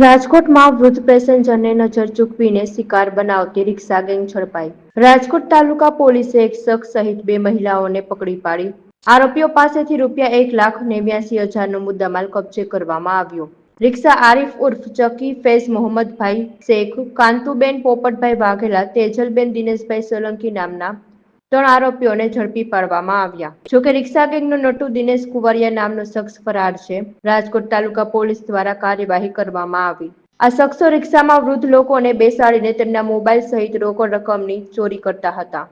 રાજકોટમાં વૃદ્ધ પેસેન્જરને નજર ચૂકવીને શિકાર બનાવતી રિક્ષા ગેંગ ઝડપાઈ. રાજકોટ તાલુકા પોલીસે એક શખ્સ સહિત બે મહિલાઓને પકડી પાડી. આરોપીઓ પાસેથી રૂપિયા એક લાખ નેવ્યાસી હજારનો મુદ્દામાલ કબજે કરવામાં આવ્યો. રિક્ષા આરીફ ઉર્ફ ચકી ફૈઝ મોહમ્મદભાઈ શેખ, કાંતુબેન પોપટભાઈ વાઘેલા, તેજલબેન દિનેશભાઈ સોલંકી નામના ત્રણ આરોપીઓને ઝડપી પાડવામાં આવ્યા. જોકે રિક્ષા ગેંગનો નટુ દિનેશ કુંવરિયા નામનો શખ્સ ફરાર છે. રાજકોટ તાલુકા પોલીસ દ્વારા કાર્યવાહી કરવામાં આવી. આ શખ્સો રિક્ષામાં વૃદ્ધ લોકોને બેસાડીને તેમના મોબાઈલ સહિત રોકડ રકમની ચોરી કરતા હતા.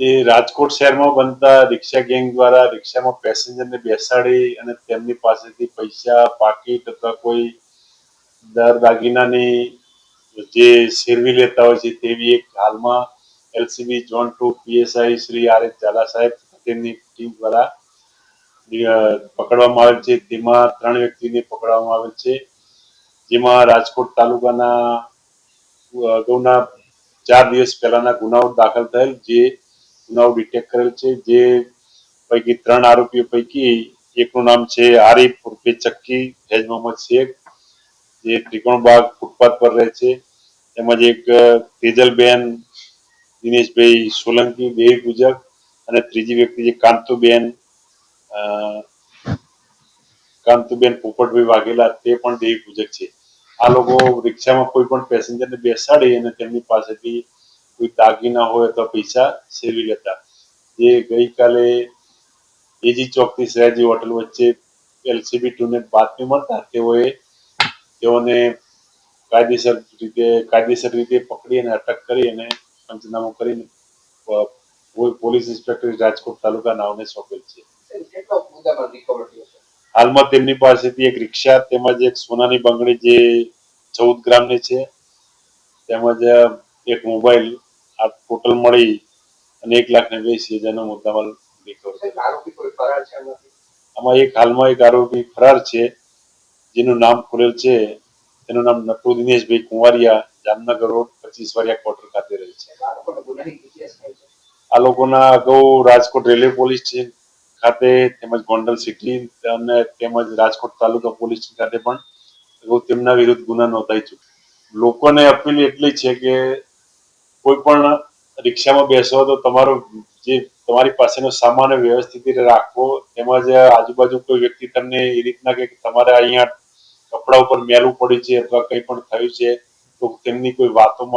એ રાજકોટ શહેરમાં બનતા રિક્ષા ગેંગ દ્વારા રિક્ષામાં પેસેન્જરને બેસાડી અને તેમની પાસેથી પૈસા, પાકીટ અથવા કોઈ દર દાગીનાની જે સેરવી લેતા હોય છે તેવી એક હાલમાં LCB zone two PSI Shri R H Jhala સાહેબ તેમની ટીમ દ્વારા પકડવામાં આવેલ છે. તેમાં ત્રણ વ્યક્તિને પકડવામાં આવેલ છે. જેમાં રાજકોટ તાલુકાના અગાઉના ચાર દિવસ પહેલાના ગુનાઓ દાખલ થયેલ જે ગુનાઓ ડિટેક્ટ કરેલ છે. જે પૈકી ત્રણ આરોપીઓ પૈકી એકનું નામ છે આરીફ ઉર્ફે ચક્કી ફૈજ મોહમ્મદ શેખ, જે ત્રિકોણબાગ ફૂટપાથ પર રહે છે. તેમજ એક તેજલબેન દિનેશભાઈ સોલંકી, દેવી પૂજક અને ત્રીજી વ્યક્તિ છે કાંતુબેન. કાંતુબેન પોપટભાઈ વાઘેલા, તે પણ દેવી પૂજક છે. આ લોકો રિક્ષામાં કોઈ પણ પેસેન્જરને બેસાડી અને તેમની પાસેથી કોઈ દાગીના હોય અથવા પૈસા સેવી લેતા. જે ગઈકાલે એજી ચોકથી સયાજી હોટલ વચ્ચે એલસીબી ટુને બાતમી મળતા, તેઓએ તેઓને કાયદેસર રીતે કાયદેસર રીતે પકડી અને અટક કરી અને પંચનામું કરીને પોલીસ ઇન્સ્પેક્ટર રાજકોટ તાલુકા નાવને સોંપેલ છે. હાલમાં તેમની પાસેથી એક રિક્ષા તેમજ એક સોનાની બંગડી જે ચૌદ ગ્રામની છે તેમજ એક મોબાઈલ આ ટોટલ મળી અને એક લાખ ને વીસ હજારનો મુદ્દામાલ રિકવર આમાં એક હાલમાં એક આરોપી ફરાર છે જેનું નામ ખુલેલ છે. તેનું નામ નટુ દિનેશભાઈ કુંવારિયા જામનગર રોડ પચીસ વારિયા ક્વાર્ટર ખાતે રહે છે. આ લોકોના અગાઉ રાજકોટ રેલવે પોલીસ સ્ટેશન ખાતે તેમજ ગોંડલ સિટી અને તેમજ રાજકોટ તાલુકા પોલીસ સ્ટેશન ખાતે પણ તેમના વિરુદ્ધ ગુના નોંધાઈ ચૂક્યા. લોકોને અપીલ એટલી છે કે કોઈ પણ રિક્ષામાં બેસો તો તમારો જે તમારી પાસેનો સામાન વ્યવસ્થિત રીતે રાખવો તેમજ આજુબાજુ કોઈ વ્યક્તિ તમને એ રીતના કે તમારે અહીંયા કપડા ઉપર મેલું પડ્યું છે અથવા કંઈ પણ થયું છે તો તેમની કોઈ વાતોમાં